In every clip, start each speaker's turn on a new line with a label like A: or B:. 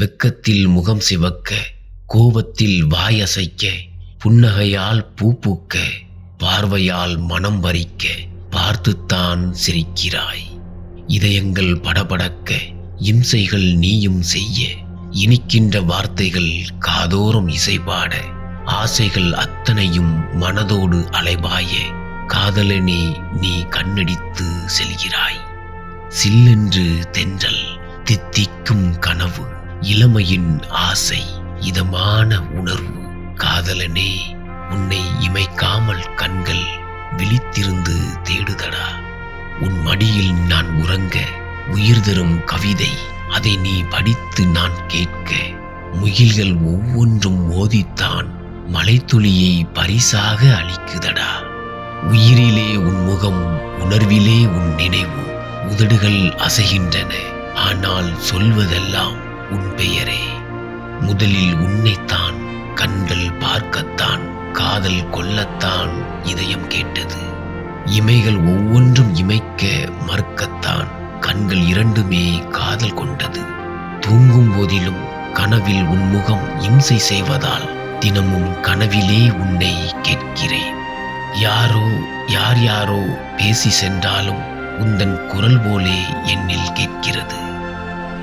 A: வெக்கத்தில் முகம் சிவக்க கோபத்தில் வாய் அசைக்க புன்னகையால் பூ பூக்க பார்வையால் மனம் வரிக்க பார்த்துத்தான் சிரிக்கிறாய். இதயங்கள் படபடக்க இம்சைகள் நீயும் செய்ய இனிக்கின்ற வார்த்தைகள் காதோறும் இசைபாட ஆசைகள் அத்தனையும் மனதோடு அலைபாய காதலனே நீ கண்ணடித்து செல்கிறாய். சில்லென்று தென்றல் தித்திக்கும் கனவு. இளமையின் ஆசை இதமான உணர்வு. காதலனே உன்னை இமைக்காமல் கண்கள் விழித்திருந்து தேடுதடா. உன் மடியில் நான் உறங்க உயிர் தரும் கவிதை அதை நீ படித்து நான் கேட்க. முகில்கள் ஒவ்வொன்றும் மோதித்தான் மலைத்துளியை பரிசாக அளிக்குதடா. உயிரிலே உன் முகம் உணர்விலே உன் நினைவு உதடுகள் அசைகின்றன. ஆனால் சொல்வதெல்லாம் உன் பெயரே. முதலில் உன்னைத்தான் கண்கள் பார்க்கத்தான் காதல் கொள்ளத்தான் இதயம் கேட்டது. இமைகள் ஒவ்வொன்றும் இமைக்க மறுக்கத்தான் கண்கள் இரண்டுமே காதல் கொண்டது. தூங்கும் போதிலும் கனவில் உன் முகம் இம்சை செய்வதால் தினமும் கனவிலே உன்னை கேட்கிறேன். யாரோ யார் யாரோ பேசி சென்றாலும் உந்தன் குரல் போலே என்னில் கேட்கிறது.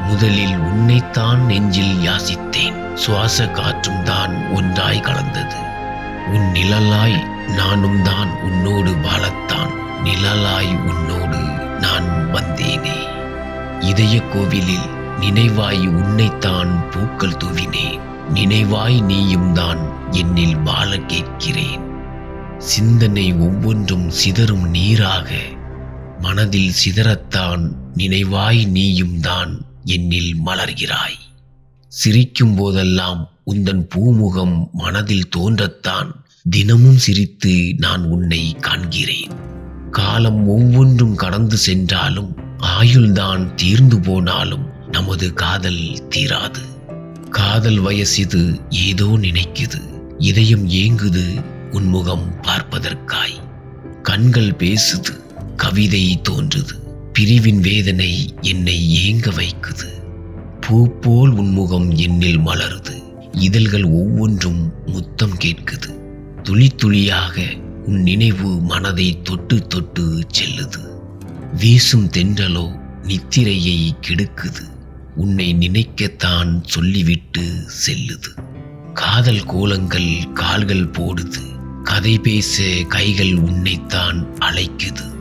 A: முதலில் உன்னைத்தான் நெஞ்சில் யாசித்தேன். சுவாச காற்றும் தான் ஒன்றாய் கலந்தது. உன் நிழலாய் நானும் தான் உன்னோடு வாழத்தான். நிழலாய் உன்னோடு நான் வந்தேனே. இதய கோவிலில் நினைவாய் உன்னைத்தான் பூக்கள் தூவினேன் நினைவாய் நீயும் தான் என்னில் வாழ கேட்கிறேன். சிந்தனை ஒவ்வொன்றும் சிதறும் நீராக. மனதில் சிதறத்தான் நினைவாய் நீயும் தான் என்னில் மலர்கிறாய். சிரிக்கும் போதெல்லாம் உந்தன் பூமுகம் மனதில் தோன்றத்தான் தினமும் சிரித்து நான் உன்னை காண்கிறேன். காலம் ஒவ்வொன்றும் கடந்து சென்றாலும் ஆயுள்தான் தீர்ந்து போனாலும் நமது காதல் தீராது. காதல் வயசிது ஏதோ நினைக்குது. இதயம் ஏங்குது உன் முகம் பார்ப்பதற்காய். கண்கள் பேசுது கவிதை தோன்றுது. பிரிவின் வேதனை என்னை ஏங்க வைக்குது? பூ போல் உன்முகம் என்னில் மலருது. இதழ்கள் ஒவ்வொன்றும் முத்தம் கேட்குது. துளி துளியாக உன் நினைவு மனதை தொட்டு தொட்டு செல்லுது. வீசும் தென்றலோ நித்திரையை கெடுக்குது. உன்னை நினைக்கத்தான் சொல்லிவிட்டு செல்லுது. காதல் கோலங்கள் கால்கள் போடுது. கதை பேச கைகள் உன்னைத்தான் அழைக்குது.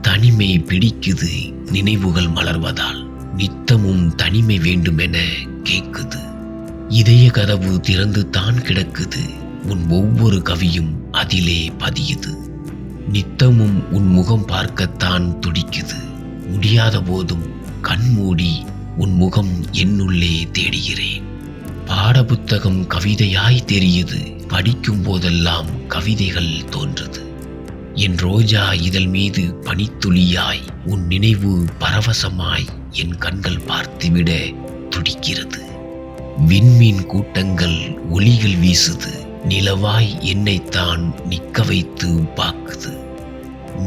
A: தனிமை பிடிக்குது நினைவுகள் மலர்வதால். நித்தமும் தனிமை வேண்டுமென கேட்குது இதய கதவு திறந்து தான் கிடக்குது. உன் ஒவ்வொரு கவியும் அதிலே பதியுது. நித்தமும் உன் முகம் பார்க்கத்தான் துடிக்குது. முடியாத போதும் கண்மூடி உன் முகம் என்னுள்ளே தேடுகிறேன். பாடப்புத்தகம் கவிதையாய் தெரியுது. படிக்கும் போதெல்லாம் கவிதைகள் தோன்றுது. என் ரோஜா இதழ் மீது பனித்துளியாய் உன் நினைவு பரவசமாய் என் கண்கள் பார்த்துவிட துடிக்கிறது. விண்மீன் கூட்டங்கள் ஒளிகள் வீசுது நிலவாய் என்னைத்தான் நிற்க வைத்து பாக்குது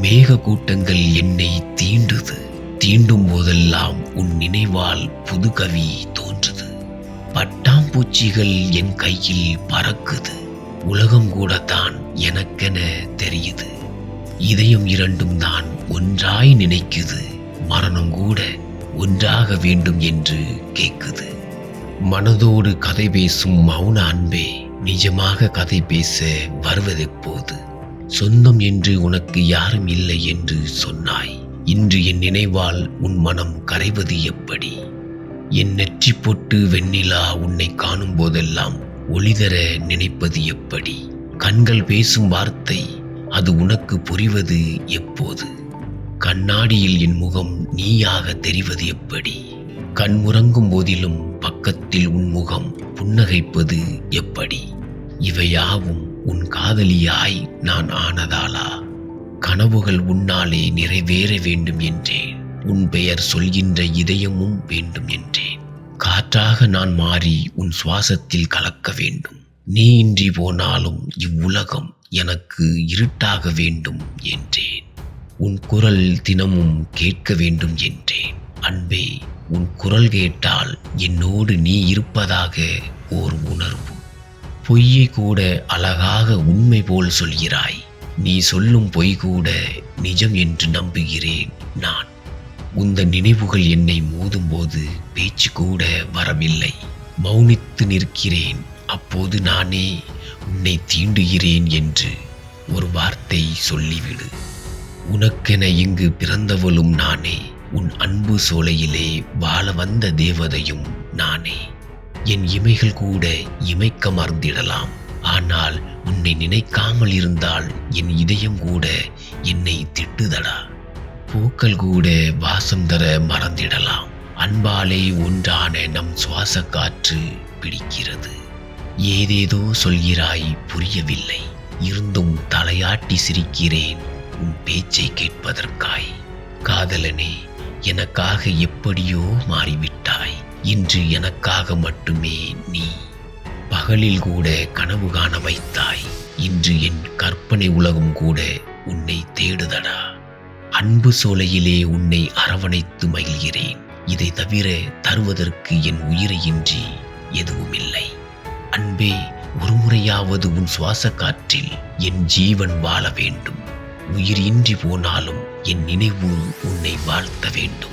A: மேக கூட்டங்கள் என்னை தீண்டுது தீண்டும் போதெல்லாம் உன் நினைவால் புது கவி தோன்றுது. பட்டாம்பூச்சிகள் என் கையில் பறக்குது உலகம் கூடத்தான் எனக்கென தெரியுது. இதயம் இரண்டும் தான் ஒன்றாய் நினைக்குது. மரணம் கூட ஒன்றாக வேண்டும் என்று கேட்குது மனதோடு கதை பேசும் மௌன அன்பே நிஜமாக கதை பேச வருவதெப்போது? சொந்தம் என்று உனக்கு யாரும் இல்லை என்று சொன்னாய். இன்று என் நினைவால் உன் மனம் கரைவது எப்படி? என் நெற்றி பொட்டு வெண்ணிலா உன்னை காணும் போதெல்லாம் ஒளிதர நினைப்பது எப்படி? கண்கள் பேசும் வார்த்தை அது உனக்கு புரிவது எப்போது? கண்ணாடியில் என் முகம் நீயாக தெரிவது எப்படி? கண்முறங்கும் போதிலும் பக்கத்தில் உன் முகம் புன்னகைப்பது எப்படி? இவையாவும் உன் காதலியாய் நான் ஆனதாலா? கனவுகள் உன்னாலே நிறைவேற வேண்டும் என்றேன். உன் பெயர் சொல்கின்ற இதயமும் வேண்டும் என்றேன். காற்றாக நான் மாறி உன் சுவாசத்தில் கலக்க வேண்டும். நீ இன்றி போனாலும் இவ்வுலகம் எனக்கு இருட்டாக வேண்டும் என்றேன். உன் குரல் தினமும் கேட்க வேண்டும் என்றேன். அன்பே உன் குரல் கேட்டால் என்னோடு நீ இருப்பதாக ஓர் உணர்வு. பொய்யை கூட அழகாக உண்மை போல் சொல்கிறாய். நீ சொல்லும் பொய் கூட நிஜம் என்று நம்புகிறேன் நான். உந்த நினைவுகள் என்னை மோதும்போது பேச்சு கூட வரவில்லை. மௌனித்து நிற்கிறேன். அப்போது நானே உன்னை தீண்டுகிறேன் என்று ஒரு வார்த்தை சொல்லிவிடு. உனக்கென இங்கு பிறந்தவளும் நானே உன் அன்பு சோலையிலே வாழ வந்த தேவதையும் நானே. என் இமைகள் கூட இமைக்க மறந்திடலாம் ஆனால் உன்னை நினைக்காமல் இருந்தால் என் இதயம் கூட என்னை திட்டுதடா. பூக்கள் கூட வாசம் தர மறந்திடலாம் அன்பாலே ஒன்றான நம் சுவாச காற்று பிடிக்கிறது. ஏதேதோ சொல்கிறாய் புரியவில்லை. இருந்தும் தலையாட்டி சிரிக்கிறேன் உன் பேச்சை கேட்பதற்காய். காதலனே எனக்காக எப்படியோ மாறிவிட்டாய். இன்று எனக்காக மட்டுமே நீ பகலில் கூட கனவு காண வைத்தாய். இன்று என் கற்பனை உலகம் கூட உன்னை தேடுதடா. அன்பு சோலையிலே உன்னை அரவணைத்து மகிழ்கிறேன். இதை தவிர தருவதற்கு என் உயிரையின்றி எதுவும் இல்லை அன்பே ஒருமுறையாவது உன் சுவாச காற்றில் என் ஜீவன் வாழ வேண்டும். உயிர் இன்றி போனாலும் என் நினைவு உன்னை வாழ்த்த வேண்டும்.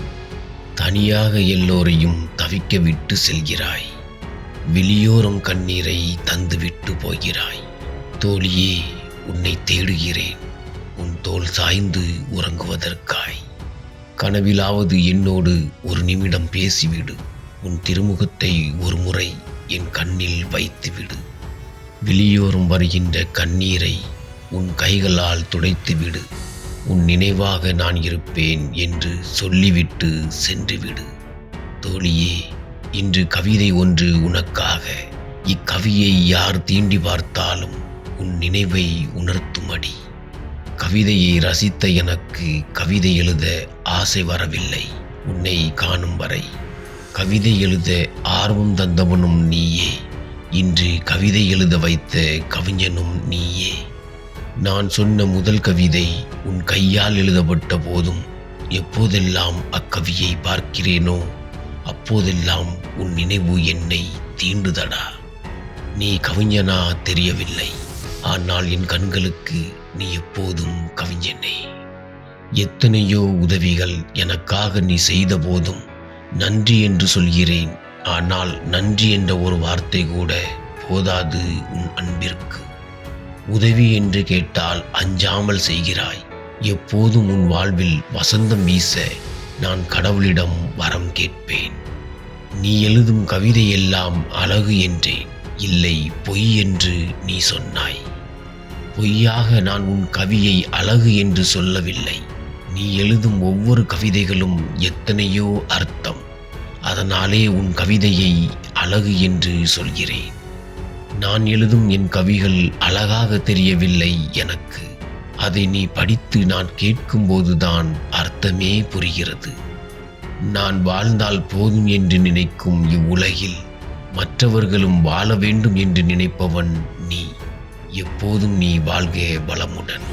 A: தனியாக எல்லோரையும் தவிக்க விட்டு செல்கிறாய். வெளியோரம் கண்ணீரை தந்துவிட்டு போகிறாய். தோழியே உன்னை தேடுகிறேன். உன் தோல் சாய்ந்து உறங்குவதற்காய். கனவிலாவது என்னோடு ஒரு நிமிடம் பேசிவிடு. உன் திருமுகத்தை ஒரு முறை என் கண்ணில் வைத்துவிடு வெளியோரம் வருகின்ற கண்ணீரை உன் கைகளால் துடைத்துவிடு உன் நினைவாக நான் இருப்பேன் என்று சொல்லிவிட்டு சென்றுவிடு தோழியே இன்று கவிதை ஒன்று உனக்காக. இக்கவியை யார் தீண்டி பார்த்தாலும் உன் நினைவை உணர்த்துமடி. கவிதையை ரசித்த எனக்கு கவிதை எழுத ஆசை வரவில்லை. உன்னை காணும் வரை கவிதை எழுத ஆர்வம் தந்தவனும் நீயே. இன்று கவிதை எழுத வைத்த கவிஞனும் நீயே. நான் சொன்ன முதல் கவிதை உன் கையால் எழுதப்பட்ட போதும் எப்போதெல்லாம் அக்கவியை பார்க்கிறேனோ அப்போதெல்லாம் உன் நினைவு என்னை தீண்டுதடா. நீ கவிஞனா தெரியவில்லை. ஆனால் என் கண்களுக்கு நீ எப்போதும் கவிஞனே. எத்தனையோ உதவிகள் எனக்காக நீ செய்த போதும் நன்றி என்று சொல்கிறேன். ஆனால் நன்றி என்ற ஒரு வார்த்தை கூட போதாது உன் அன்பிற்கு. உதவி என்று கேட்டால் அஞ்சாமல் செய்கிறாய். எப்போதும் உன் வாழ்வில் வசந்தம் வீச நான் கடவுளிடம் வரம் கேட்பேன். நீ எழுதும் கவிதையெல்லாம் அழகு என்றேன். இல்லை பொய் என்று நீ சொன்னாய். பொய்யாக நான் உன் கவியை அழகு என்று சொல்லவில்லை. நீ எழுதும் ஒவ்வொரு கவிதைகளும் எத்தனையோ அர்த்தம். அதனாலே உன் கவிதையை அழகு என்று சொல்கிறேன். நான் எழுதும் என் கவிகள் அழகாக தெரியவில்லை எனக்கு. அதை நீ படித்து நான் கேட்கும்போதுதான் அர்த்தமே புரிகிறது. நான் வாழ்ந்தால் போதும் என்று நினைக்கும் இவ்வுலகில் மற்றவர்களும் வாழ வேண்டும் என்று நினைப்பவன் நீ. எப்போதும் நீ வாழ்க வளமுடன்.